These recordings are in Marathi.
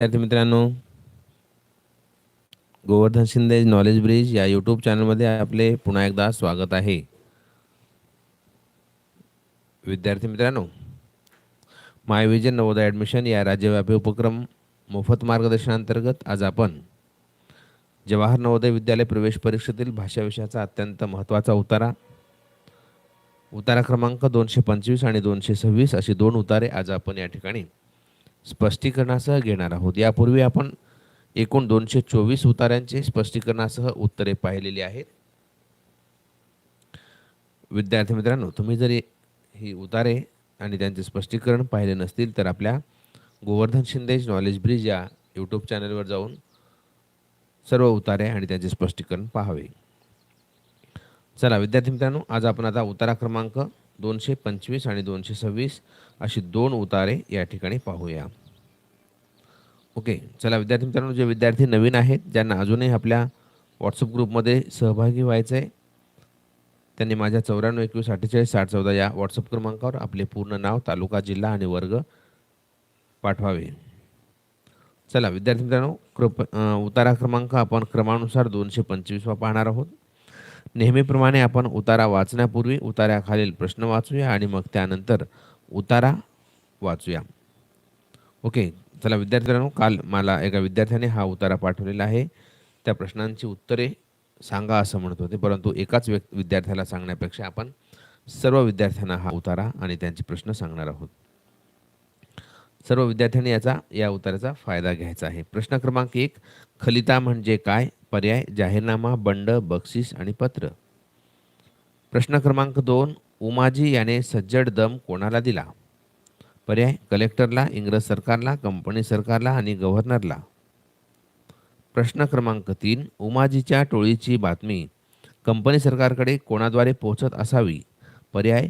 विद्यार्थी मित्रांनो गोवर्धन शिंदे नॉलेज ब्रिज या यूट्यूब चॅनलमध्ये आपले पुन्हा एकदा स्वागत आहे. विद्यार्थी मित्रांनो माय विजन नवोदय ॲडमिशन या राज्यव्यापी उपक्रम मोफत मार्गदर्शनांतर्गत आज आपण जवाहर नवोदय विद्यालय प्रवेश परीक्षेतील भाषा विषयाचा अत्यंत महत्त्वाचा उतारा उतारा क्रमांक दोनशे पंचवीस आणि दोनशे सव्वीस अशी दोन उतारे आज आपण या ठिकाणी स्पष्टीकरणासह घेणार आहोत. यापूर्वी आपण एकूण दोनशे चोवीस उतार्यांचे स्पष्टीकरणासह उत्तरे पाहिलेली आहेत. विद्यार्थी मित्रांनो तुम्ही जरी ही उतारे आणि त्यांचे स्पष्टीकरण पाहिले नसतील तर आपल्या गोवर्धन शिंदेज नॉलेज ब्रिज या यूट्यूब चॅनलवर जाऊन सर्व उतारे आणि त्यांचे स्पष्टीकरण पाहावे. चला विद्यार्थी मित्रांनो आज आपण आता उतारा क्रमांक दोनशे पंचवीस आणि दोनशे सव्वीस अशी दोन उतारे या ठिकाणी पाहूया. ओके चला विद्यार्थी मित्रांनो जे विद्यार्थी नवीन आहेत ज्यांना अजूनही आपल्या व्हॉट्सअप ग्रुपमध्ये सहभागी व्हायचं आहे त्यांनी माझ्या चौऱ्याण्णव एकवीस अठ्ठेचाळीस साठ चौदा या व्हॉट्सअप क्रमांकावर आपले पूर्ण नाव तालुका जिल्हा आणि वर्ग पाठवावे. चला विद्यार्थी मित्रांनो कृप उतारा क्रमांक आपण क्रमानुसार दोनशे पंचवीसवा पाहणार आहोत. नेहमीप्रमाणे आपण उतारा वाचण्यापूर्वी उतार्याखालील प्रश्न वाचूया आणि मग त्यानंतर उतारा वाचूया. ओके चला विद्यार्थ्यांनो काल मला एका विद्यार्थ्याने हा उतारा पाठवलेला आहे. त्या प्रश्नांची उत्तरे सांगा असं म्हणत होते परंतु एकाच व्यक् विद्यार्थ्याला सांगण्यापेक्षा आपण सर्व विद्यार्थ्यांना हा उतारा आणि त्यांचे प्रश्न सांगणार आहोत. सर्व विद्यार्थ्यांनी याचा या उताराचा फायदा घ्यायचा आहे. प्रश्न क्रमांक एक खलिता म्हणजे काय? पर्याय जाहीरनामा बंड बक्षीस आणि पत्र. प्रश्न क्रमांक दोन उमाजी याने सज्जड दम कोणाला दिला? पर्याय कलेक्टरला इंग्रज सरकारला कंपनी सरकारला आणि गव्हर्नरला. प्रश्न क्रमांक तीन उमाजीच्या टोळीची बातमी. कंपनी सरकारकडे कोणाद्वारे पोहोचत असावी? पर्याय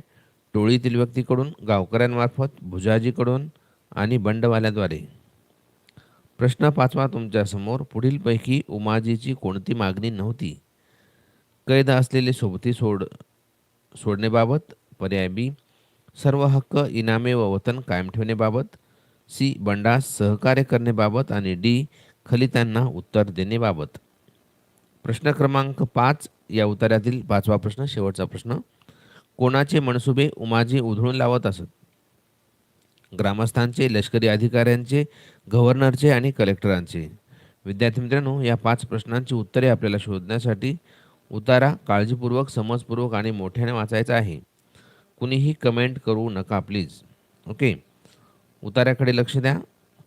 टोळीतील व्यक्तीकडून गावकऱ्यांमार्फत भुजाजीकडून आणि बंडवाल्याद्वारे. प्रश्न पाचवा तुमच्यासमोर. पुढीलपैकी उमाजीची कोणती मागणी नव्हती? कैद असलेले सोबती सोड सोडणेबाबत पर्याय बी. सर्व हक्क इनामे व वतन कायम ठेवणेबाबत सी. बंडास सहकार्य करण्याबाबत आणि डी. खलितांना उत्तर देणेबाबत प्रश्न क्रमांक पाच या उत्तरातील पाचवा प्रश्न शेवटचा प्रश्न. कोणाचे मनसुबे उमाजी उधळून लावत असत? ग्रामस्थांचे लष्करी अधिकाऱ्यांचे गव्हर्नरचे आणि कलेक्टरांचे. विद्यार्थी मित्रांनो या पाच प्रश्नांची उत्तरे आपल्याला शोधण्यासाठी उतारा काळजीपूर्वक समजपूर्वक आणि मोठ्याने वाचायचा आहे. कुणीही कमेंट करू नका प्लीज ओके उतार्याकडे लक्ष द्या.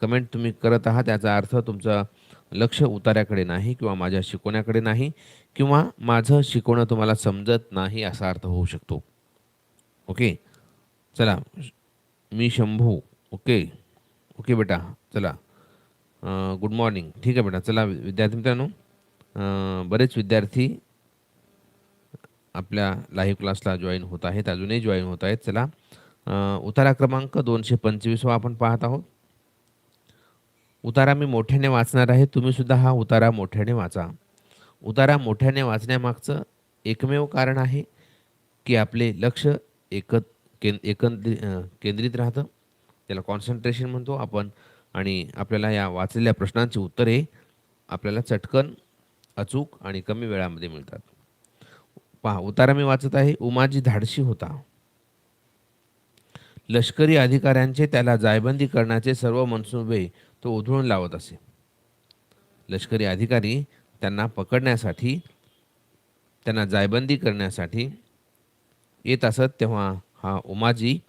कमेंट तुम्ही करत आहात त्याचा अर्थ तुमचं लक्ष उतार्याकडे नाही किंवा माझ्या शिकवण्याकडे नाही किंवा माझं शिकवणं तुम्हाला समजत नाही असा अर्थ होऊ शकतो. ओके चला मी शंभू. ओके. ओके बेटा. चला. गुड मॉर्निंग ठीक आहे बेटा. चला विद्यार्थी मित्रांनो. बरेच विद्यार्थी आपल्या लाईव्ह क्लासला जॉईन होत आहेत. अजूनही जॉईन होत आहेत. चला. उतारा क्रमांक दोनशे पंचवीसवा आपण पाहत आहोत. उतारा मी मोठ्याने वाचणार आहे. तुम्ही सुद्धा हा उतारा मोठ्याने वाचा. उतारा मोठ्याने वाचण्यामागचं एकमेव कारण आहे की आपले लक्ष एकत कें एकंद्रि केंद्रित राहतं. त्याला कॉन्सन्ट्रेशन म्हणतो आपण. आणि आपल्याला या वाचलेल्या प्रश्नांची उत्तरे आपल्याला चटकन अचूक आणि कमी वेळामध्ये मिळतात. पहा उतारा मी वाचत आहे. उमाजी धाडशी होता. लष्करी अधिकाऱ्यांचे त्याला जायबंदी करण्याचे सर्व मनसुबे तो उधळून लावत असे. लष्करी अधिकारी त्यांना पकडण्यासाठी त्यांना जायबंदी करण्यासाठी येत असत तेव्हा हा उमाजी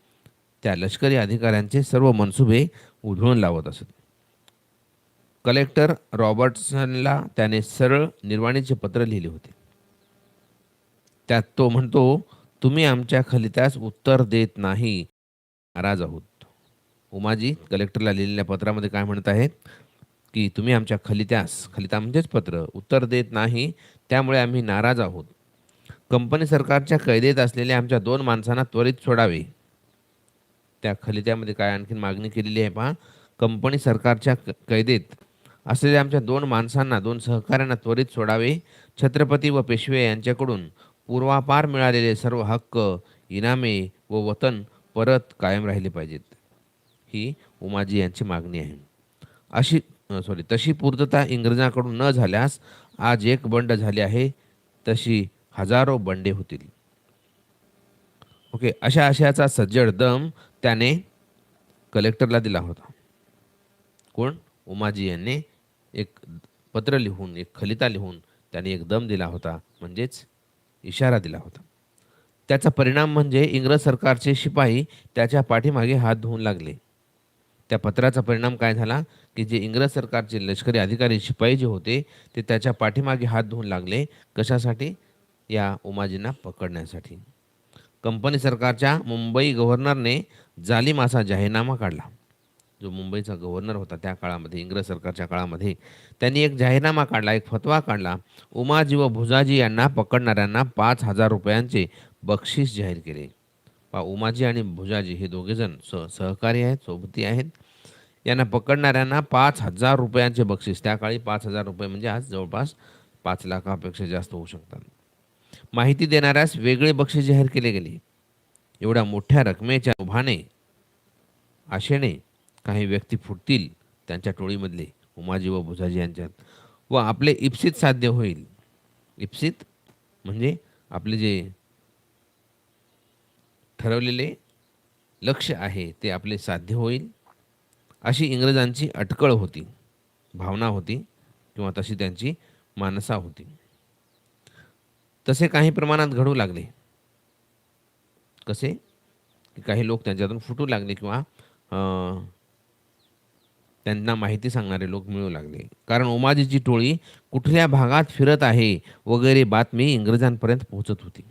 त्या लष्करी अधिकाऱ्यांचे सर्व मनसुबे उधळून लावत असत. कलेक्टर रॉबर्टसनला त्याने सरळ निर्वाणीचे पत्र लिहिले होते. त्यात तो म्हणतो तुम्ही आमच्या खलित्यास उत्तर देत नाही नाराज आहोत. उमाजी कलेक्टरला लिहिलेल्या पत्रामध्ये काय म्हणत आहेत की तुम्ही आमच्या खलित्यास खलिता म्हणजेच पत्र उत्तर देत नाही त्यामुळे आम्ही नाराज आहोत. कंपनी सरकारच्या कैदेत असलेल्या आमच्या दोन माणसांना त्वरित सोडावे. त्या खलित्यामध्ये काय आणखीन मागणी केलेली आहे पहा. कंपनी सरकारच्या क- कैदेत असलेल्या आमच्या दोन माणसांना दोन सहकाऱ्यांना त्वरित सोडावे. छत्रपती व पेशवे यांच्याकडून पूर्वापार मिळालेले सर्व हक्क इनामे व वतन परत कायम राहिले पाहिजेत. ही उमाजी यांची मागणी आहे. अशी सॉरी तशी पूर्तता इंग्रजांकडून न झाल्यास आज एक बंड झाली आहे. तशी हजारो बंडे होतील. ओके अशा आशयाचा सज्जड दम त्याने कलेक्टरला दिला होता. कोण? उमाजी यांनी एक पत्र लिहून एक खलिता लिहून त्याने एक दम दिला होता म्हणजेच इशारा दिला होता. त्याचा परिणाम म्हणजे इंग्रज सरकारचे शिपाई त्याच्या पाठीमागे हात धुवून लागले. त्या पत्राचा परिणाम काय झाला? की जे इंग्रज सरकारचे लष्करी अधिकारी शिपाई जे होते ते त्याच्या पाठीमागे हात धुवून लागले. कशासाठी? या उमाजींना पकडण्यासाठी. कंपनी सरकारच्या मुंबई गव्हर्नरने जालिम असा जाहीरनामा काढला. जो मुंबईचा गव्हर्नर होता त्या काळामध्ये इंग्रज सरकारच्या काळामध्ये त्यांनी एक जाहीरनामा काढला एक फतवा काढला. उमाजी व भुजाजी यांना पकडणाऱ्यांना पाच हजार रुपयांचे बक्षीस जाहीर केले. पा उमाजी आणि भुजाजी हे दोघेजण स सहकारी आहेत सोबती आहेत. यांना पकडणाऱ्यांना पाच हजार रुपयांचे बक्षीस. त्या काळी पाच हजार रुपये म्हणजे आज जवळपास पाच लाखापेक्षा जास्त होऊ शकतात. माहिती देणाऱ्यास वेगळे बक्षीस जाहीर केले गेले. एवढ्या मोठ्या रकमेच्या उभाने आशेने काही व्यक्ती फुटतील त्यांच्या टोळीमधले उमाजी व भुजाजी यांच्यात. व आपले इप्सित साध्य होईल. इप्सित म्हणजे आपले जे ठरवलेले लक्ष आहे ते आपले साध्य होईल. अशी इंग्रजांची अटकळ होती भावना होती किंवा तशी त्यांची मानसा होती. तसे काही प्रमाणात घडू लागले. कसे? की काही लोक त्यांच्यातून फुटू लागले किंवा त्यांना माहिती सांगणारे लोक मिळू लागले. कारण उमाजीची टोळी कुठल्या भागात फिरत आहे वगैरे बातमी इंग्रजांपर्यंत पोहोचत होती.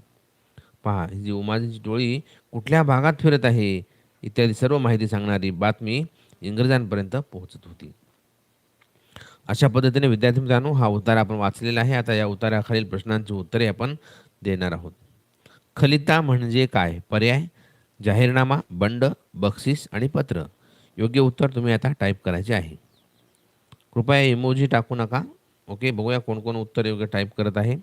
पहा जी उमाजीची टोळी कुठल्या भागात फिरत आहे इत्यादी सर्व माहिती सांगणारी बातमी इंग्रजांपर्यंत पोहोचत होती. अशा पद्धतीने विद्यार्थी मित्रांनो हा उतारा आपण वाचलेला आहे. आता या उताराखालील प्रश्नांची उत्तरे आपण देणार आहोत. खलिता म्हणजे काय? पर्याय जाहीरनामा बंड बक्षीस आणि पत्र. योग्य उत्तर तुम्ही आता टाईप करायचे आहे. कृपया इमोजी टाकू नका. ओके बघूया कोण कोण उत्तर योग्य टाईप करत आहे.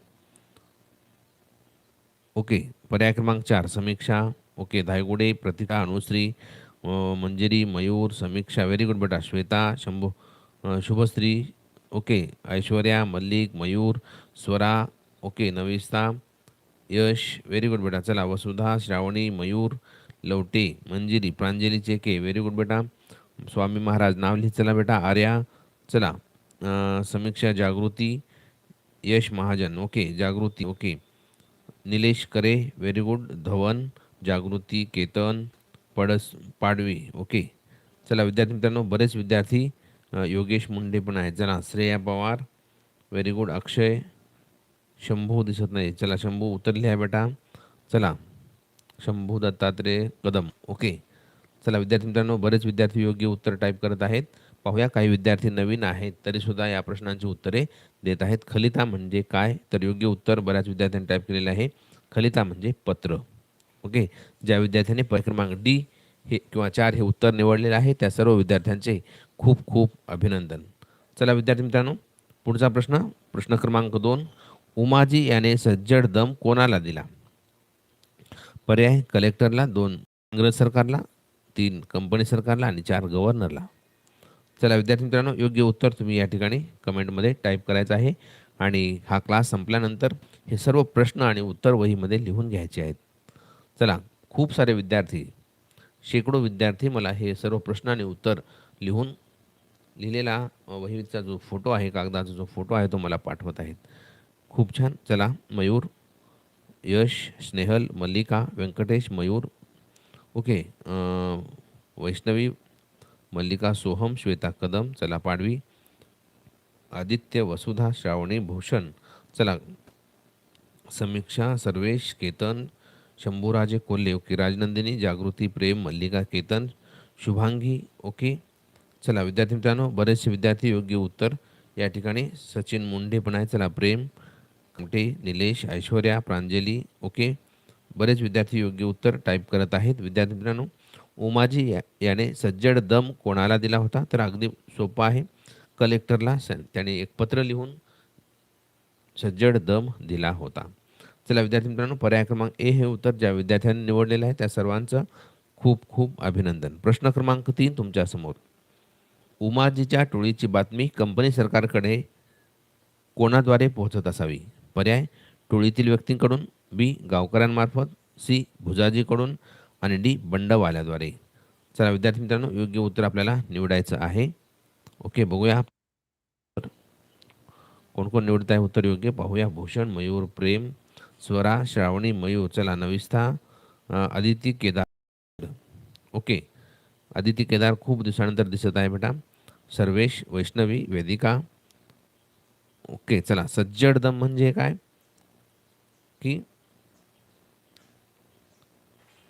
ओके पर्याय क्रमांक चार Samiksha. Okay Dhaygude Pratika Anushri Manjiri Mayur Samiksha. Very good बेटा Shweta Shambhu. Shubhashri okay Aishwarya Mallik Mayur Swara okay Navista Yash very good बेटा चला वसुधा श्रावणी मयूर लवटे मंजिरी प्रांजली चेके व्हेरी गुड बेटा स्वामी महाराज नाव लिहित चला बेटा आर्या चला Samiksha Jagruti Yash Mahajan okay Jagruti okay Nilesh Kare very good Dhawan Jagruti Ketan Padas Padvi okay चला विद्यार्थी मित्रांनो बरेच विद्यार्थी योगेश मुंडे पण आहेत. चला श्रेया पवार व्हेरी गुड अक्षय शंभू दिसत नाही चला शंभू उत्तर आहे बेटा. चला शंभू दत्तात्रेय कदम. ओके चला विद्यार्थी मित्रांनो बरेच विद्यार्थी योग्य उत्तर टाईप करत आहेत. पाहूया काही विद्यार्थी नवीन आहेत तरीसुद्धा या प्रश्नांची उत्तरे देत आहेत. खलिता म्हणजे काय? तर योग्य उत्तर बऱ्याच विद्यार्थ्यांनी टाईप केलेलं आहे. खलिता म्हणजे पत्र. ओके ज्या विद्यार्थ्यांनी परिक्रमांक डी हे किंवा चार हे उत्तर निवडलेलं आहे. त्या सर्व विद्यार्थ्यांचे खूप खूप अभिनंदन. चला विद्यार्थी मित्रांनो पुढचा प्रश्न प्रश्न क्रमांक दोन. उमाजी याने सज्जड दम कोणाला दिला? पर्याय कलेक्टरला. दोन इंग्रज सरकारला. तीन कंपनी सरकारला. आणि चार गव्हर्नरला. चला विद्यार्थी मित्रांनो योग्य उत्तर तुम्ही या ठिकाणी कमेंटमध्ये टाईप करायचं आहे. आणि हा क्लास संपल्यानंतर हे सर्व प्रश्न आणि उत्तर वहीमध्ये लिहून घ्यायचे आहेत. चला खूप सारे विद्यार्थी शेकडो विद्यार्थी मला हे सर्व प्रश्न आणि उत्तर लिहून लिहिलेला वहीचा जो फोटो आहे कागदाचा जो फोटो आहे तो मला पाठवत आहेत. खूप छान. चला मयूर यश स्नेहल मल्लिका व्यंकटेश मयूर. ओके वैष्णवी मल्लिका सोहम श्वेता कदम चला पाडवी. आदित्य वसुधा श्रावणी भूषण. चला समीक्षा सर्वेश केतन शंभूराजे कोल्हे ओके. राजनंदिनी जागृती प्रेम मल्लिका केतन शुभांगी ओके. चला विद्यार्थी मित्रांनो बरेचसे विद्यार्थी योग्य उत्तर. या ठिकाणी सचिन मुंडे पण आहे चला प्रेम कमटे निलेश ऐश्वर्या प्रांजली ओके. बरेच विद्यार्थी योग्य उत्तर टाईप करत आहेत. विद्यार्थी मित्रांनो उमाजी या याने सज्जड दम कोणाला दिला होता? तर अगदी सोपं आहे. कलेक्टरला त्याने एक पत्र लिहून सज्जड दम दिला होता. चला विद्यार्थी मित्रांनो पर्याय क्रमांक ए हे उत्तर ज्या विद्यार्थ्यांनी निवडलेलं आहे त्या सर्वांचं खूप खूप अभिनंदन. प्रश्न क्रमांक तीन तुमच्यासमोर उमाजीच्या टोळीची बातमी कंपनी सरकारकडे कोणाद्वारे पोहोचत असावी? पर्याय टोळीतील व्यक्तींकडून बी गावकऱ्यांमार्फत सी भुजाजीकडून आणि डी बंडवाल्याद्वारे. चला विद्यार्थी मित्रांनो योग्य उत्तर आपल्याला निवडायचं आहे. ओके बघूया. कोण कोण निवडत आहे उत्तर योग्य? पाहूया. भूषण मयूर प्रेम स्वरा श्रावणी मयू चला नविस्था आदिती केदार. ओके. आदिती केदार खूप दिवसानंतर दिसत आहे बेटा. सर्वेश वैष्णवी वेदिका. ओके चला. सज्जड दम म्हणजे काय? की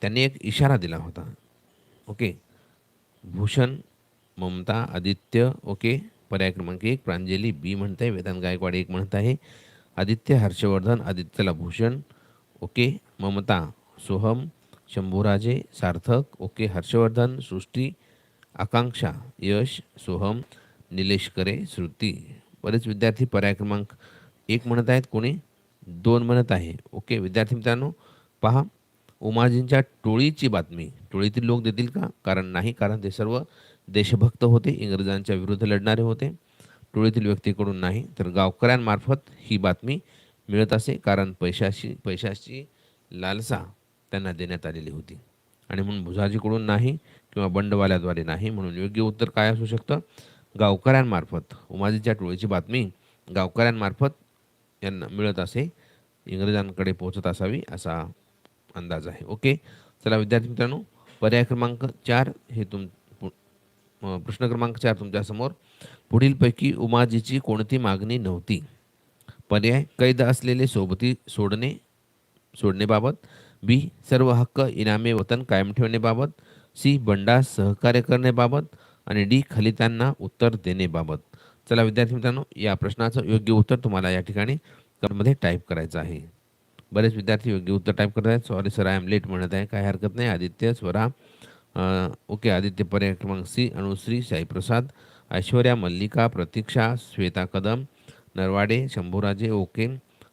त्यांनी एक इशारा दिला होता. ओके. भूषण ममता आदित्य. ओके. पर्याय क्रमांक एक प्रांजली बी म्हणत आहे वेदांत गायकवाड एक म्हणत आहे. आदित्य हर्षवर्धन आदित्यला भूषण ओके ममता सोहम शंभूराजे सार्थक ओके हर्षवर्धन सृष्टी आकांक्षा यश सोहम निलेश करे श्रुती. बरेच विद्यार्थी पर्याय क्रमांक एक म्हणत आहेत कोणी? दोन म्हणत आहे. ओके विद्यार्थी मित्रांनो पहा उमाजींच्या टोळीची बातमी. टोळीतील लोक देतील का? कारण नाही कारण ते सर्व देशभक्त होते इंग्रजांच्या विरुद्ध लढणारे होते. टोळीतील व्यक्तीकडून नाही तर गावकऱ्यांमार्फत ही बातमी मिळत असे कारण पैशाशी पैशाची लालसा त्यांना देण्यात आलेली होती. आणि म्हणून भुजाजीकडून नाही किंवा बंडवाल्याद्वारे नाही म्हणून योग्य उत्तर काय असू शकतं? गावकऱ्यांमार्फत. उमाजीच्या टोळीची बातमी गावकऱ्यांमार्फत यांना मिळत असे इंग्रजांकडे पोहोचत असावी असा अंदाज आहे. ओके? चला विद्यार्थी मित्रांनो पर्याय क्रमांक चार हे तुम प्रश्न क्रमांक चार तुमच्यासमोर. पुढीलपैकी उमाजीची कोणती मागणी नव्हती? पर्याय कैद असलेले सोबती सोडणे सोडणेबाबत. बी सर्व हक्क इनामे वतन कायम ठेवण्याबाबत सी बंडा सहकार्य करण्याबाबत. आणि डी खलितांना उत्तर देणेबाबत. चला विद्यार्थी मित्रांनो या प्रश्नाचं योग्य उत्तर तुम्हाला या ठिकाणी कमेंटमध्ये टाईप करायचं आहे. बरेच विद्यार्थी योग्य उत्तर टाईप करत आहेत. Sorry sir I am late म्हणत आहे. काही हरकत नाही. Aditya Swara okay, Aditya C, Anushri, Saiprasad, Aishwarya, Mallika, Pratiksha, Shweta Kadam, Narwade, Shambhuraje, okay,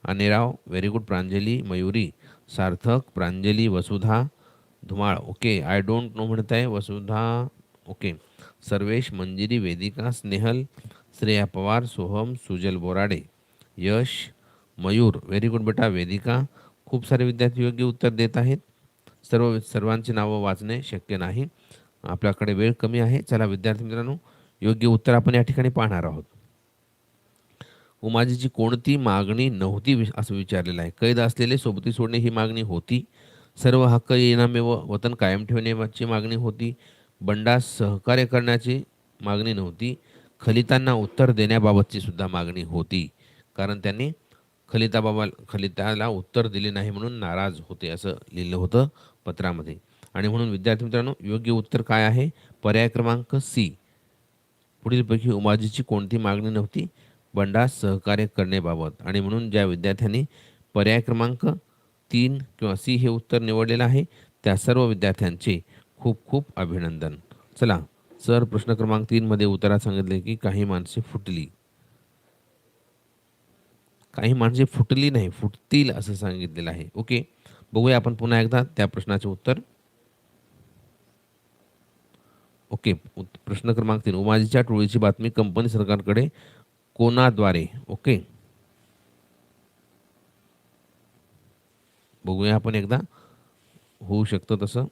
Anerao, very good, Pranjali, Mayuri, Sarthak, Pranjali, Vasudha, Dhumal, okay, I don't know म्हणत आहे, Vasudha, okay, Sarvesh, Manjiri, Vedika, Snehal, Shreya Pawar, Soham, Sujal Borade, Yash, Mayur, very good बेटा, वेदिका, खूप सारे विद्यार्थी योग्य उत्तर देत आहेत. सर्व सर्वांची नावं वाचणे शक्य नाही. आपल्याकडे वेळ कमी आहे. चला विद्यार्थी मित्रांनो योग्य उत्तर आपण या ठिकाणी पाहणार आहोत. उमाजीची कोणती मागणी नव्हती वि- असं विचारलेलं आहे. कैद असलेले सोबती सोडणे ही मागणी होती. सर्व हक्क इनामे व वतन कायम ठेवण्याची मागणी होती. बंडास सहकार्य करण्याची मागणी नव्हती. खलितांना उत्तर देण्याबाबतची सुद्धा मागणी होती. कारण त्यांनी खलिताबाबा खलिताला उत्तर दिले नाही म्हणून नाराज होते असं लिहिलं होतं पत्रामध्ये. आणि म्हणून विद्यार्थी मित्रांनो योग्य उत्तर काय आहे? पर्याय क्रमांक सी. पुढीलपैकी उमाजीची कोणती मागणी नव्हती? बंडास सहकार्य करण्याबाबत. आणि म्हणून ज्या विद्यार्थ्यांनी पर्याय क्रमांक तीन किंवा सी हे उत्तर निवडलेलं आहे त्या सर्व विद्यार्थ्यांचे खूप खूप अभिनंदन. चला सर प्रश्न क्रमांक तीनमध्ये उत्तरात सांगितले की काही माणसे फुटली. काही माणसे फुटली नाही फुटतील असं सांगितलेलं आहे. ओके? बघूया आपण पुन्हा एकदा त्या प्रश्नाचे उत्तर. ओके प्रश्न क्रमांक तीन. उमाजीच्या टोळीची बातमी कंपनी सरकारकडे कोणाद्वारे? ओके? बघूया आपण एकदा. होऊ शकतं तसं.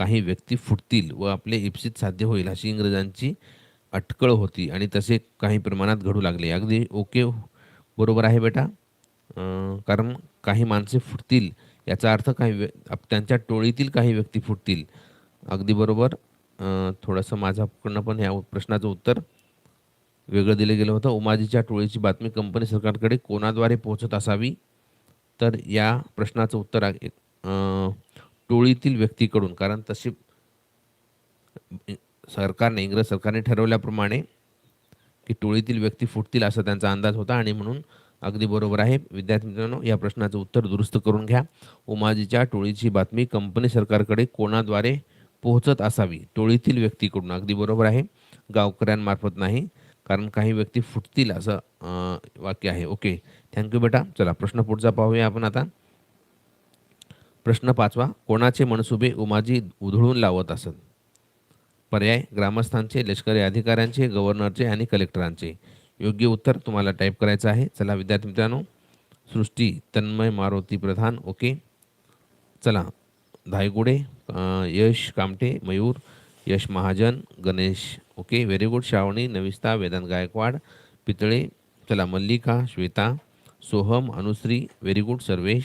काही व्यक्ती फुटतील व आपले इप्सित साध्य होईल अशी इंग्रजांची अटकळ होती आणि तसे काही प्रमाणात घडू लागले. अगदी ओके बरोबर आहे बेटा. कारण काही माणसे फुटतील याचा अर्थ काही व्य त्यांच्या टोळीतील काही व्यक्ती फुटतील. अगदी बरोबर. थोडंसं माझ्याकडनं पण ह्या प्रश्नाचं उत्तर वेगळं दिलं गेलं होतं. उमाजीच्या टोळीची बातमी कंपनी सरकारकडे कोणाद्वारे पोहोचत असावी? तर या प्रश्नाचं उत्तर आहे, टोळीतील व्यक्तीकडून कारण तशी सरकारने इंग्रज सरकारने ठरवल्याप्रमाणे की टोळीतील व्यक्ती फुटतील असा त्यांचा अंदाज होता आणि म्हणून अगदी बरोबर आहे. विद्यार्थी मित्रांनो या प्रश्नाचं उत्तर दुरुस्त करून घ्या. उमाजीच्या टोळीची बातमी कंपनी सरकारकडे कोणाद्वारे पोहोचत असावी? टोळीतील व्यक्तीकडून अगदी बरोबर आहे. गावकऱ्यांमार्फत नाही कारण काही व्यक्ती फुटतील असं वाक्य आहे. ओके थँक्यू बेटा. चला प्रश्न पुढचा पाहूया आपण आता. प्रश्न पाचवा कोणाचे मनसुबे उमाजी उधळून लावत असत? पर्याय ग्रामस्थांचे लष्करी अधिकाऱ्यांचे गव्हर्नरचे आणि कलेक्टरांचे. योग्य उत्तर तुम्हाला टाईप करायचं आहे. चला विद्यार्थी मित्रांनो सृष्टी तन्मय मारुती प्रधान ओके. चला Dhaygude Yash Kamte Mayur Yash Mahajan Ganesh okay. Very good Shravani Navista Vedant Gaikwad Pitale. चला मल्लिका श्वेता सोहम अनुश्री व्हेरी गुड सर्वेश.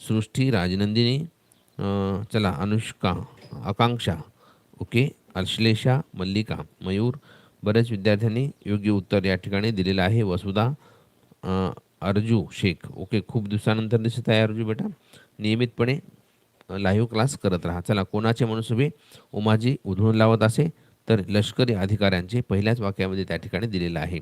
सृष्टी राजनंदिनी चला अनुष्का आकांक्षा ओके अश्लेषा मल्लिका मयूर बरेच विद्यार्थ्यांनी योग्य उत्तर या ठिकाणी दिलेलं आहे. वसुधा अर्जू शेख ओके खूप दिवसानंतर दिसत आहे अर्जू बेटा. नियमितपणे लाईव्ह क्लास करत राहा. चला कोणाचे मनसुबे? उमाजी उधळून लावत असे तर लष्करी अधिकाऱ्यांचे पहिल्याच वाक्यामध्ये त्या ठिकाणी दिलेलं आहे.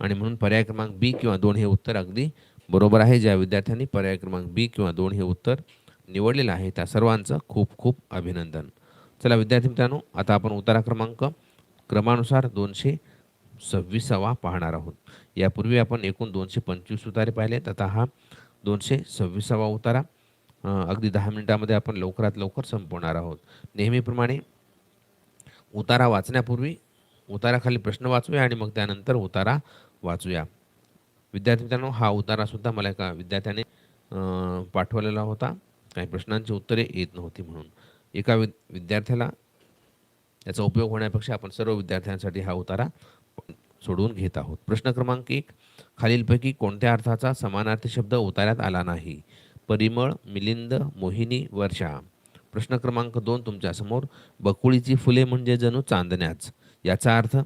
आणि म्हणून पर्याय क्रमांक बी किंवा दोन हे उत्तर अगदी बरोबर आहे. ज्या विद्यार्थ्यांनी पर्याय क्रमांक बी किंवा दोन हे उत्तर निवडलेलं आहे त्या सर्वांचं खूप खूप अभिनंदन. चला विद्यार्थी मित्रांनो आता आपण उतारा क्रमांक क्रमानुसार दोनशे सव्वीसावा पाहणार आहोत. यापूर्वी आपण एकूण दोनशे पंचवीस उतारे पाहिलेत आता हा दोनशे सव्वीसावा उतारा अगदी दहा मिनिटामध्ये आपण लवकरात लवकर संपवणार आहोत. नेहमीप्रमाणे उतारा वाचण्यापूर्वी उताराखाली प्रश्न वाचूया आणि मग त्यानंतर उतारा वाचूया. विद्यार्थी मित्रांनो हा उतारासुद्धा मला एका विद्यार्थ्याने पाठवलेला होता. काही प्रश्नांची उत्तरे येत नव्हती म्हणून. एका वि विद्यार्थ्याला याचा उपयोग होण्यापेक्षा आपण सर्व विद्यार्थ्यांसाठी हा उतारा सोडवून घेत आहोत. प्रश्न क्रमांक एक खालीलपैकी कोणत्या अर्थाचा समानार्थी शब्द उतार्यात आला नाही? परिमळ मिलिंद मोहिनी वर्षा. प्रश्न क्रमांक दोन तुमच्यासमोर बकुळीची फुले म्हणजे जणू चांदण्याच. याचा अर्थ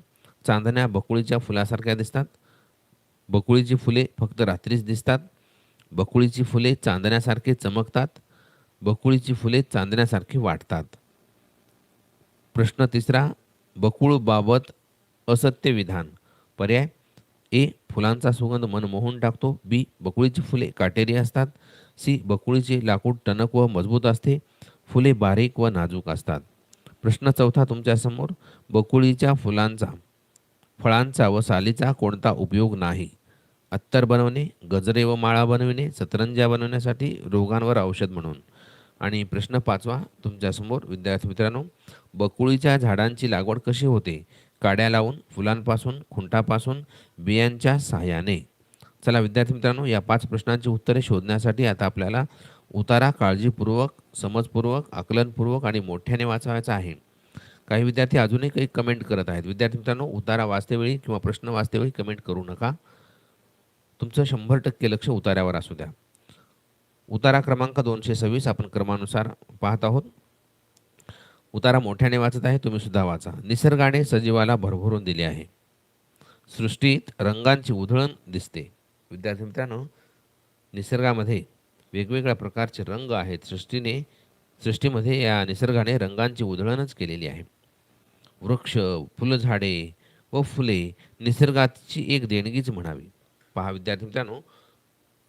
चांदण्या बकुळीच्या फुलासारख्या दिसतात. बकुळीची फुले फक्त रात्रीच दिसतात. बकुळीची फुले चांदण्यासारखे चमकतात. बकुळीची फुले चांदण्यासारखी वाटतात. प्रश्न तिसरा बकुळ बाबत असत्य विधान. पर्याय ए फुलांचा सुगंध मन मोहून टाकतो. बी बकुळीची फुले काटेरी असतात. सी बकुळीचे लाकूड टणक व मजबूत असते. फुले बारीक व नाजूक असतात. प्रश्न चौथा तुमच्यासमोर बकुळीच्या फुलांचा फळांचा व सालीचा कोणता उपयोग नाही? अत्तर बनवणे गजरे व माळा बनविणे सतरंजा बनवण्यासाठी रोगांवर औषध म्हणून. आणि प्रश्न पाचवा तुमच्यासमोर विद्यार्थी मित्रांनो बकुळीच्या झाडांची लागवड कशी होते? काड्या लावून फुलांपासून खुंटापासून बियांच्या सहाय्याने. चला विद्यार्थी मित्रांनो या पाच प्रश्नांची उत्तरे शोधण्यासाठी आता आपल्याला उतारा काळजीपूर्वक समजपूर्वक आकलनपूर्वक आणि मोठ्याने वाचावायचा आहे. काही विद्यार्थी अजूनही काही कमेंट करत आहेत. विद्यार्थी मित्रांनो उतारा वाचतेवेळी किंवा प्रश्न वाचतेवेळी कमेंट करू नका. तुमचं शंभर टक्के लक्ष उतार्यावर असू द्या. उतारा क्रमांक दोनशे सव्वीस आपण क्रमानुसार पाहत आहोत. उतारा मोठ्याने वाचत आहे तुम्ही सुद्धा वाचा. निसर्गाने सजीवाला भरभरून दिले आहे. सृष्टीत रंगांची उधळण दिसते. विद्यार्थी मित्रांनो निसर्गामध्ये वेगवेगळ्या प्रकारचे रंग आहेत. सृष्टीने सृष्टीमध्ये या निसर्गाने रंगांची उधळणच केलेली आहे. वृक्ष फुलझाडे व फुले निसर्गाची एक देणगीच म्हणावी. पहा विद्यार्थी मित्रांनो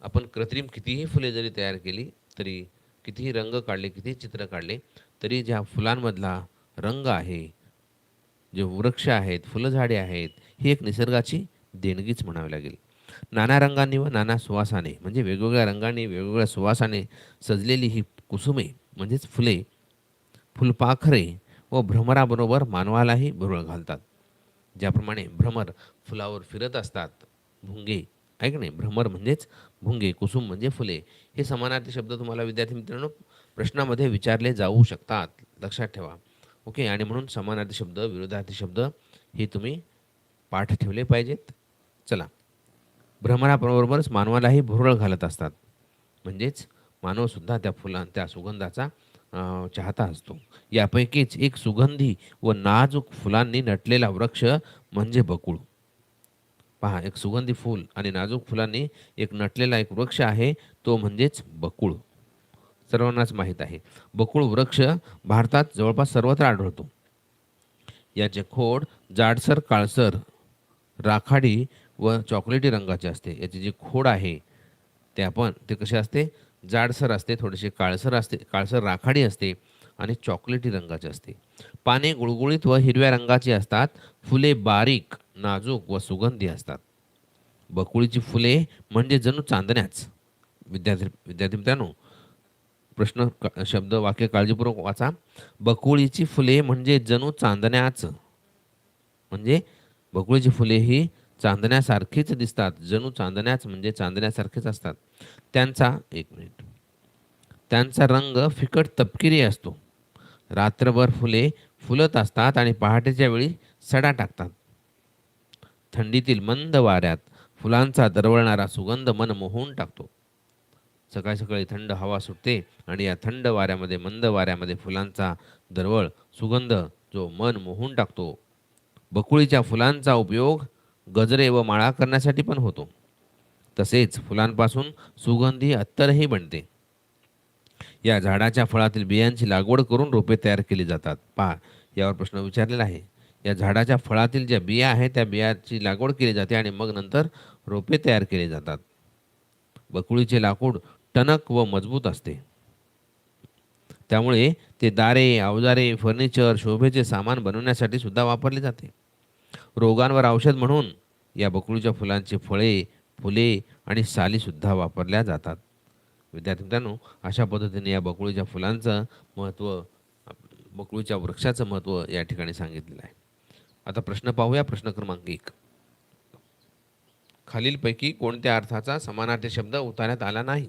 आपण कृत्रिम कितीही फुले जरी तयार केली तरी कितीही रंग काढले कितीही चित्र काढले तरी ज्या फुलांमधला रंग आहे जे वृक्ष आहेत फुलझाडे आहेत ही एक निसर्गाची देणगीच म्हणावी लागेल. नाना रंगांनी व नाना सुवासाने म्हणजे वेगवेगळ्या रंगांनी वेगवेगळ्या सुवासाने सजलेली ही कुसुमे म्हणजेच फुले फुलपाखरे व भ्रमराबरोबर मानवालाही भुरळ घालतात. ज्याप्रमाणे भ्रमर फुलावर फिरत असतात भुंगे ऐक नाही भ्रमर म्हणजेच भुंगे कुसुम म्हणजे फुले. हे समानार्थी शब्द तुम्हाला विद्यार्थी मित्रांनो प्रश्नामध्ये विचारले जाऊ शकतात. लक्षात ठेवा. ओके आणि म्हणून समानार्थी शब्द विरोधार्थी शब्द हे तुम्ही पाठ ठेवले पाहिजेत. चला. भ्रमराबरोबरच मानवालाही भुरळ घालत असतात. म्हणजेच मानवसुद्धा त्या फुलां त्या सुगंधाचा चाहता असतो. यापैकीच एक सुगंधी व नाजूक फुलांनी नटलेला वृक्ष म्हणजे बकुळ. पहा एक सुगंधी फूल आणि नाजूक फुलांनी एक नटलेला एक वृक्ष आहे तो म्हणजेच बकुळ. सर्वांनाच माहीत आहे. बकुळ वृक्ष भारतात जवळपास सर्वत्र आढळतो. याचे खोड जाडसर काळसर राखाडी व चॉकलेटी रंगाचे असते. याचे जे खोड आहे ते आपण ते कसे असते? जाडसर असते थोडेसे काळसर असते काळसर राखाडी असते. आणि चॉकलेटी रंगाचे असते. पाने गुळगुळीत व हिरव्या रंगाची असतात. फुले बारीक नाजूक व सुगंधी असतात. बकुळीची फुले म्हणजे जणू चांदण्याच. विद्यार्थी विद्यार्थी मित्रांनो प्रश्न शब्द वाक्य काळजीपूर्वक वाचा. बकुळीची फुले म्हणजे जणू चांदण्याच. म्हणजे बकुळीची फुले ही चांदण्यासारखीच दिसतात. जणू चांदण्याच म्हणजे चांदण्यासारखेच असतात. त्यांचा एक मिनिट. त्यांचा रंग फिकट तपकिरी असतो. रात्रभर फुले फुलत असतात आणि पहाटेच्या वेळी सडा टाकतात. थंडीतील मंद वाऱ्यात फुलांचा दरवळणारा सुगंध मन मोहून टाकतो. सकाळी सकाळी थंड हवा सुटते आणि या थंड वाऱ्यामध्ये मंद वाऱ्यामध्ये फुलांचा दरवळ सुगंध जो मन मोहून टाकतो. बकुळीच्या फुलांचा उपयोग गजरे व माळा करण्यासाठी पण होतो. तसेच फुलांपासून सुगंधी अत्तरही बनते. या झाडाच्या फळातील बियांची लागवड करून रोपे तयार केली जातात. पहा यावर प्रश्न विचारलेला आहे. या झाडाच्या फळातील ज्या बिया आहेत त्या बियाची लागवड केली जाते आणि मग नंतर रोपे तयार केले जातात. बकुळीचे लाकूड टणक व मजबूत असते. त्यामुळे ते दारे अवजारे फर्निचर शोभेचे सामान बनवण्यासाठी सुद्धा वापरले जाते. रोगांवर औषध म्हणून या बकुळीच्या फुलांची फळे फुले आणि सालीसुद्धा वापरल्या जातात. विद्यार्थी मित्रांनो अशा पद्धतीने या बकुळीच्या फुलांचं महत्त्व बकुळीच्या वृक्षाचं महत्त्व या ठिकाणी सांगितलेलं आहे. आता प्रश्न पाहूया प्रश्न क्रमांक एक. खालीलपैकी कोणत्या अर्थाचा समानार्थी शब्द उतारण्यात आला नाही?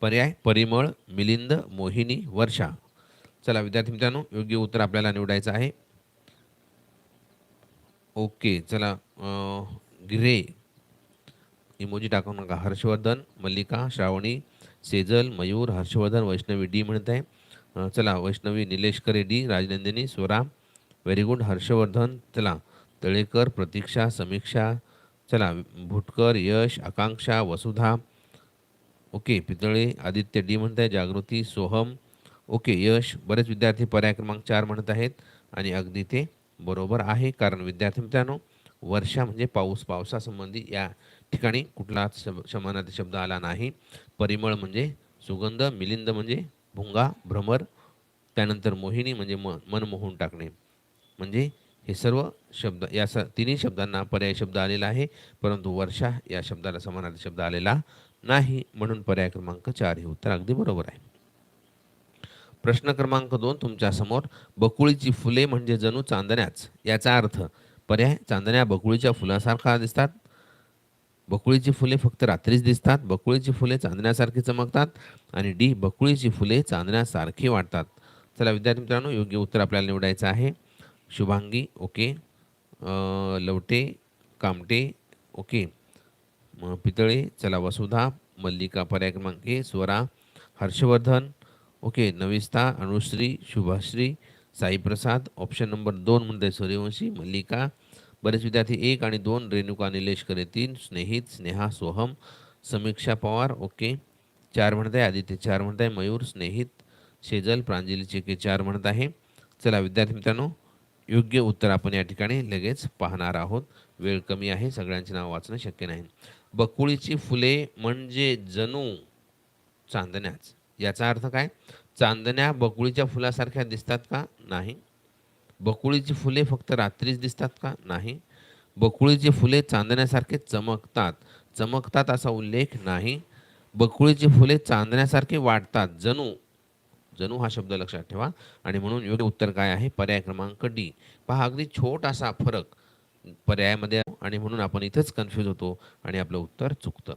पर्याय परिमळ मिलिंद मोहिनी वर्षा. चला विद्यार्थी मित्रांनो योग्य उत्तर आपल्याला निवडायचं आहे. ओके चला गिरे. इमोजी टाकू नका हर्षवर्धन मल्लिका श्रावणी सेजल मयूर हर्षवर्धन वैष्णवी डी म्हणत आहे चला Vaishnavi Nileshkare D Rajnandini Swara very good Harshvardhan चला तळेकर प्रतीक्षा समीक्षा चला भुटकर यश आकांक्षा वसुधा ओके पितळे आदित्य डी म्हणत आहे जागृती सोहम ओके यश बरेच विद्यार्थी पर्याय क्रमांक चार म्हणत आहेत आणि अगदी ते बरोबर आहे. कारण विद्यार्थी मित्रांनो वर्षा म्हणजे पाऊस पावसासंबंधी या ठिकाणी कुठलाच शब समानार्थी शब्द आला नाही. परिमळ म्हणजे सुगंध मिलिंद म्हणजे भुंगा भ्रमर त्यानंतर मोहिनी म्हणजे म मन मोहून टाकणे. म्हणजे हे सर्व शब्द या स तिन्ही शब्दांना पर्याय शब्द आलेला आहे. परंतु वर्षा या शब्दाला समानार्थी शब्द आलेला नाही. म्हणून पर्याय क्रमांक चार हे उत्तर अगदी बरोबर आहे. प्रश्न क्रमांक दोन तुमच्यासमोर बकुळीची फुले म्हणजे जणू चांदण्याच. याचा अर्थ पर्याय चांदण्या बकुळीच्या फुलासारखा दिसतात. बकुळीची फुले फक्त रात्रीच दिसतात. बकुळीची फुले चांदण्यासारखी चमकतात आणि डी बकुळीची फुले चांदण्यासारखी वाटतात. चला विद्यार्थी मित्रांनो योग्य उत्तर आपल्याला निवडायचं आहे. शुभांगी ओके. लवटे कामटे ओके. पितळे चला वसुधा मल्लिका पर्याय क्रमांक A Swara Harshvardhan okay. Navista Anushri Shubhashri Saiprasad option number दोन म्हणते सूर्यवंशी मल्लिका बरेच विद्यार्थी एक आणि दोन रेणुका निलेश करे तीन स्नेहित स्नेहा सोहम समीक्षा पवार ओके. चार म्हणत आहे आदित्य चार म्हणत आहे मयूर स्नेहित शेजल प्रांजली चेके चार म्हणत आहे. चला विद्यार्थी मित्रांनो योग्य उत्तर आपण या ठिकाणी लगेच पाहणार आहोत. वेळ कमी आहे सगळ्यांचे नाव वाचणं शक्य नाही. बकुळीची फुले म्हणजे जणू चांदण्याच. याचा अर्थ काय? चांदण्या बकुळीच्या फुलासारख्या दिसतात का? नाही. बकुळीची फुले फक्त रात्रीच दिसतात का? नाही. बकुळीची फुले चांदण्यासारखे चमकतात. चमकतात असा उल्लेख नाही. बकुळीची फुले चांदण्यासारखे वाटतात. जणू जणू हा शब्द लक्षात ठेवा. आणि म्हणून योग्य उत्तर काय आहे? पर्याय क्रमांक डी. पहा अगदी छोटासा फरक पर्यायामध्ये आणि म्हणून आपण इथंच कन्फ्यूज होतो आणि आपलं उत्तर चुकतं.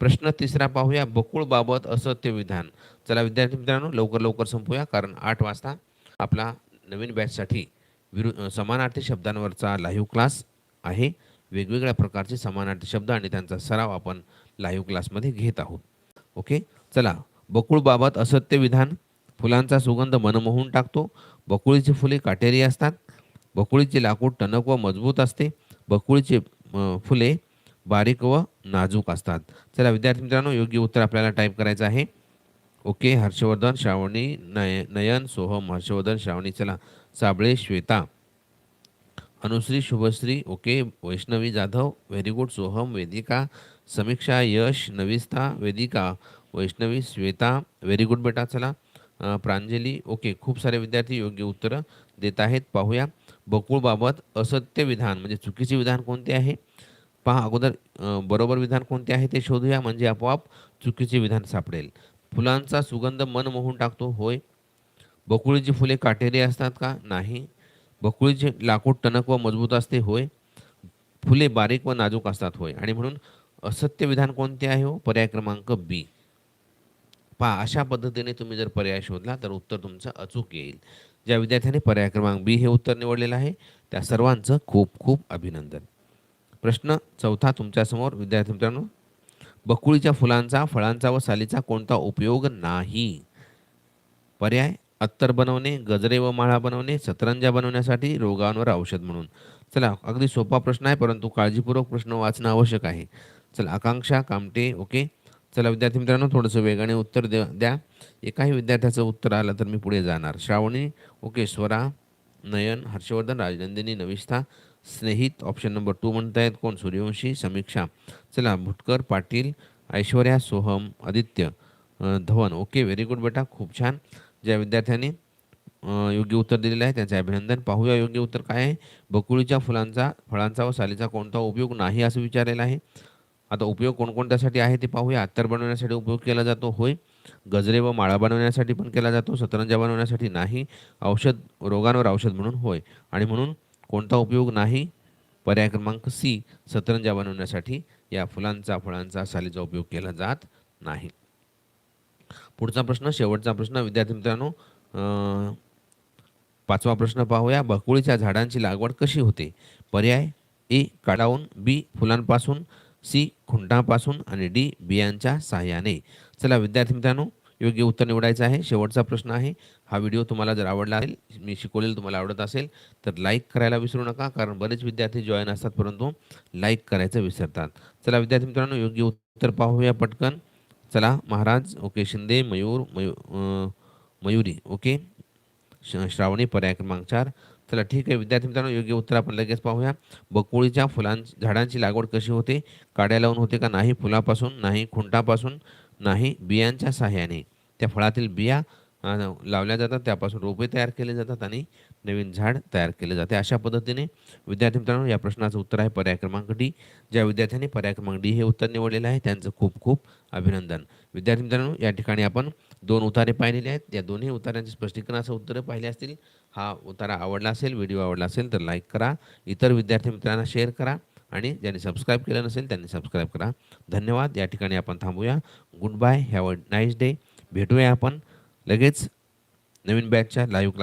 प्रश्न तिसरा पाहूया. बकुळबाबत असत्य विधान. चला विद्यार्थी मित्रांनो लवकर लवकर संपूया कारण आठ वाजता आपला नवीन बॅचसाठी विरु समानार्थी शब्दांवरचा लाईव्ह क्लास आहे. वेगवेगळ्या प्रकारचे समानार्थी शब्द आणि त्यांचा सराव आपण लाईव्ह क्लासमध्ये घेत आहोत. ओके चला बकुळबाबत असत्य विधान. फुलांचा सुगंध मनमोहून टाकतो. बकुळीची फुले काटेरी असतात. बकुळीचे लाकूड टणक व मजबूत असते. बकुळीचे फुले बारीक व नाजूक असतात. चला विद्यार्थी मित्रांनो योग्य उत्तर आपल्याला टाईप करायचं आहे. ओके हर्षवर्धन श्रावणी नय नयन सोहम हर्षवर्धन श्रावणी चला Sable Shweta. Anushri Shubhashri okay Vaishnavi Jadhav very good Soham Vedika Samiksha Yash Navista Vedika Vaishnavi Shweta very good बेटा चला. प्रांजली ओके खूप सारे विद्यार्थी योग्य उत्तरं देत आहेत पाहूया. बकुळबाबत असत्य विधान म्हणजे चुकीचे विधान कोणते आहे? पहा अगोदर बरोबर विधान कोणते आहे ते शोधूया म्हणजे आपोआप चुकीचे विधान सापडेल. फुलांचा सुगंध मन मोहून टाकतो होय. बकुळीची फुले काटेरी असतात का? नाही. बकुळीचे लाकूड टणक व मजबूत असते होय. फुले बारीक व नाजूक असतात होय. आणि म्हणून असत्य विधान कोणते आहे हो? पर्याय क्रमांक बी. पहा अशा पद्धतीने तुम्ही जर पर्याय शोधला तर उत्तर तुमचं अचूक येईल. ज्या विद्यार्थ्यांनी पर्याय क्रमांक बी हे उत्तर निवडलेलं आहे त्या सर्वांचं खूप खूप अभिनंदन. प्रश्न चौथा तुमच्यासमोर. विद्यार्थी मित्रांनो बकुळीच्या फुलांचा फळांचा व सालीचा कोणता उपयोग नाही. पर्याय अत्तर बनवणे गजरे व माळा बनवणे सतरंजा बनवण्यासाठी रोगांवर औषध म्हणून. चला अगदी सोपा प्रश्न आहे परंतु काळजीपूर्वक प्रश्न वाचणं आवश्यक आहे. चला आकांक्षा कामटे ओके. चला विद्यार्थी मित्रांनो थोडंसं वेगाने उत्तर द्या द्या. एकाही विद्यार्थ्याचं उत्तर आलं तर मी पुढे जाणार. Shravani okay Swara Nayan Harshvardhan Rajnandini Navishtha Snehit option number two म्हणतायत कोण? सूर्यवंशी समीक्षा. चला Bhutkar Patil Aishwarya Soham Aditya Dhawan. Okay very good बेटा खूप छान. ज्या विद्यार्थ्यांनी योग्य उत्तर दिलेलं आहे त्यांचे अभिनंदन. पाहूया योग्य उत्तर काय आहे. बकुळीच्या फुलांचा फळांचा व सालीचा कोणता उपयोग नाही असं विचारलेलं आहे. आता उपयोग कोणकोणत्यासाठी आहे ते पाहूया. अत्तर बनवण्यासाठी उपयोग केला जातो होय. गजरे व माळा बनवण्यासाठी पण केला जातो. सतरंजा बनवण्यासाठी नाही. औषध रोगांवर औषध म्हणून होय. आणि म्हणून कोणता उपयोग नाही? पर्याय क्रमांक सी सतरंजा बनवण्यासाठी या फुलांचा फळांचा सालीचा उपयोग केला जात नाही. पुढचा प्रश्न शेवटचा प्रश्न विद्यार्थी मित्रांनो पाचवा प्रश्न पाहूया. बकुळीच्या झाडांची लागवड कशी होते? पर्याय ए काढावून बी फुलांपासून सी खुंटापासून आणि डी बियांच्या सहाय्याने. चला विद्यार्थी मित्रांनो योग्य उत्तर निवडायचं आहे. शेवटचा प्रश्न आहे. हा व्हिडिओ तुम्हाला जर आवडला असेल मी शिकवलेलं तुम्हाला आवडत असेल तर लाईक करायला विसरू नका कारण बरेच विद्यार्थी जॉईन असतात परंतु लाईक करायचं विसरतात. चला विद्यार्थी मित्रांनो योग्य उत्तर पाहूया पटकन. चला महाराज ओके शिंदे मयूर मयू मयुरी ओके. श- श्रावणी पर्याय क्रमांक चार. चला ठीक आहे विद्यार्थी मित्रांनो योग्य उत्तर आपण लगेच पाहूया. बकुळीच्या फुलां झाडांची लागवड कशी होते? काड्या लावून होते का नाही? फुलापासून नाही खुंटापासून नाही बियांच्या साह्याने त्या फळातील बिया लावल्या जातात. त्यापासून रोपे तयार केले जातात आणि नवीन झाड तयार केले जाते. अशा पद्धतीने विद्यार्थी मित्रांनो या प्रश्नाचं उत्तर आहे पर्याय क्रमांक डी. ज्या विद्यार्थ्यांनी पर्याय क्रमांक डी हे उत्तर निवडलेलं आहे त्यांचं खूप खूप अभिनंदन. विद्यार्थी मित्रांनो या ठिकाणी आपण दोन उतारे पाहिलेले आहेत. या दोन्ही उताऱ्यांचे स्पष्टीकरणाचं उत्तरं पाहिले असतील. हा उतारा आवडला असेल व्हिडिओ आवडला असेल तर लाईक करा. इतर विद्यार्थी मित्रांना शेअर करा आणि ज्यांनी सबस्क्राईब केलं नसेल त्यांनी सबस्क्राईब करा. धन्यवाद. या ठिकाणी आपण थांबूया. Goodbye. Have a nice day. भेटूया आपण. लगेच नवीन बॅचच्या लाईव्ह क्लास